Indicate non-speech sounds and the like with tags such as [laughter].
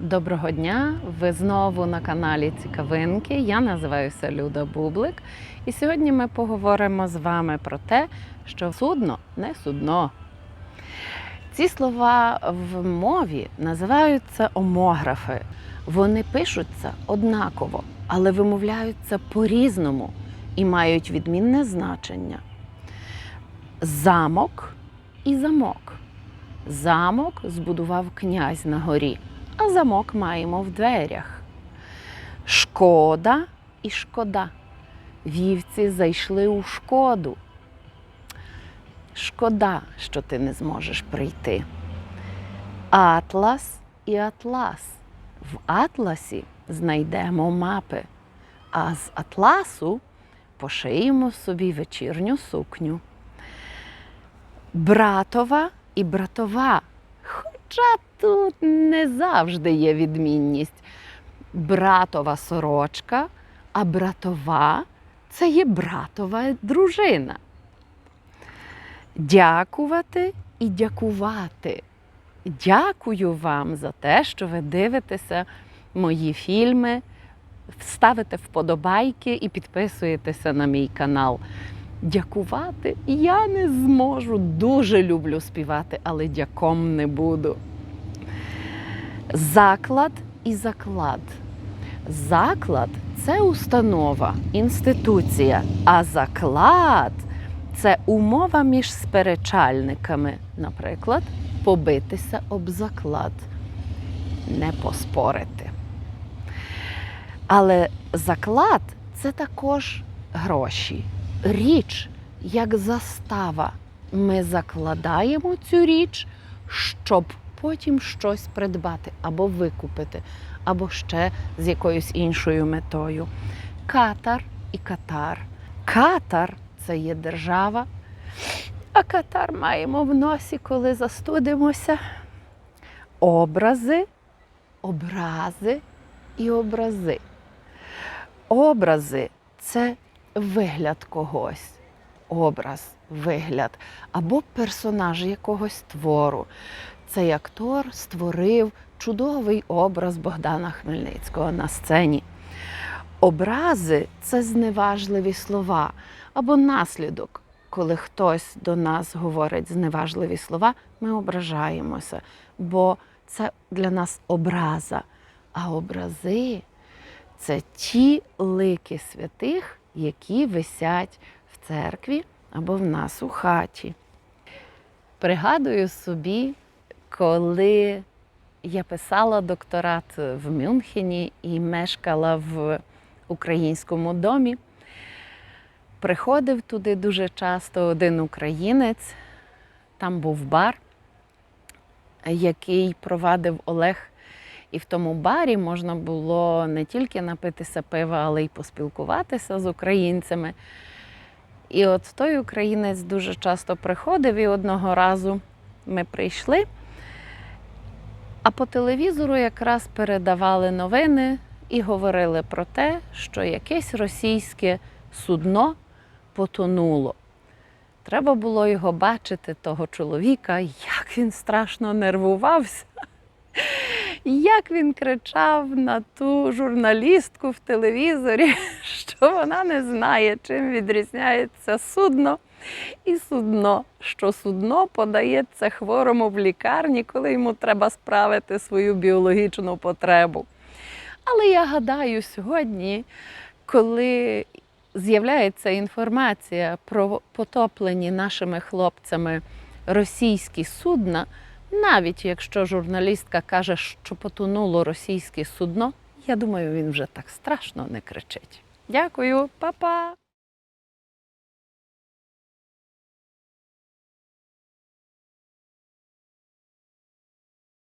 Доброго дня! Ви знову на каналі Цікавинки. Я називаюся Люда Бублик. І сьогодні ми поговоримо з вами про те, що судно не судно. Ці слова в мові називаються омографи. Вони пишуться однаково, але вимовляються по-різному і мають відмінне значення. Замок і замок. Замок збудував князь на горі, а замок маємо в дверях. Шкода і шкода. Вівці зайшли у шкоду. Шкода, що ти не зможеш прийти. Атлас і атлас. В атласі знайдемо мапи, а з атласу пошиємо собі вечірню сукню. Братова і братова. Хоча тут не завжди є відмінність. Братова сорочка, а братова це є братова дружина. Дякувати і дякувати. Дякую вам за те, що ви дивитеся мої фільми, ставите вподобайки і підписуєтеся на мій канал. Дякувати я не зможу. Дуже люблю співати, але дяком не буду. Заклад і заклад. Заклад це установа, інституція, а заклад це умова між сперечальниками. Наприклад, побитися об заклад, не поспорити. Але заклад це також гроші, річ як застава. Ми закладаємо цю річ, щоб потім щось придбати або викупити, або ще з якоюсь іншою метою. Катар і катар. Катар це є держава, а катар маємо в носі, коли застудимося. Образи, образи і образи. Образи це вигляд когось, образ, вигляд або персонаж якогось твору. Цей актор створив чудовий образ Богдана Хмельницького на сцені. Образи це зневажливі слова або наслідок. Коли хтось до нас говорить зневажливі слова, ми ображаємося, бо це для нас образа. А образи це ті лики святих, які висять в церкві або в нас у хаті. Пригадую собі, коли я писала докторат в Мюнхені і мешкала в українському домі. Приходив туди дуже часто один українець, там був бар, який провадив Олег. І в тому барі можна було не тільки напитися пива, але й поспілкуватися з українцями. І от той українець дуже часто приходив, і одного разу ми прийшли, а по телевізору якраз передавали новини і говорили про те, що якесь російське судно потонуло. Треба було його бачити, того чоловіка, як він страшно нервувався. Як він кричав на ту журналістку в телевізорі, [laughs] що вона не знає, чим відрізняється судно і судно, що судно подається хворому в лікарні, коли йому треба справити свою біологічну потребу. Але я гадаю, сьогодні, коли з'являється інформація про потоплені нашими хлопцями російські судна, навіть якщо журналістка каже, що потонуло російське судно, я думаю, він вже так страшно не кричить. Дякую, па-па!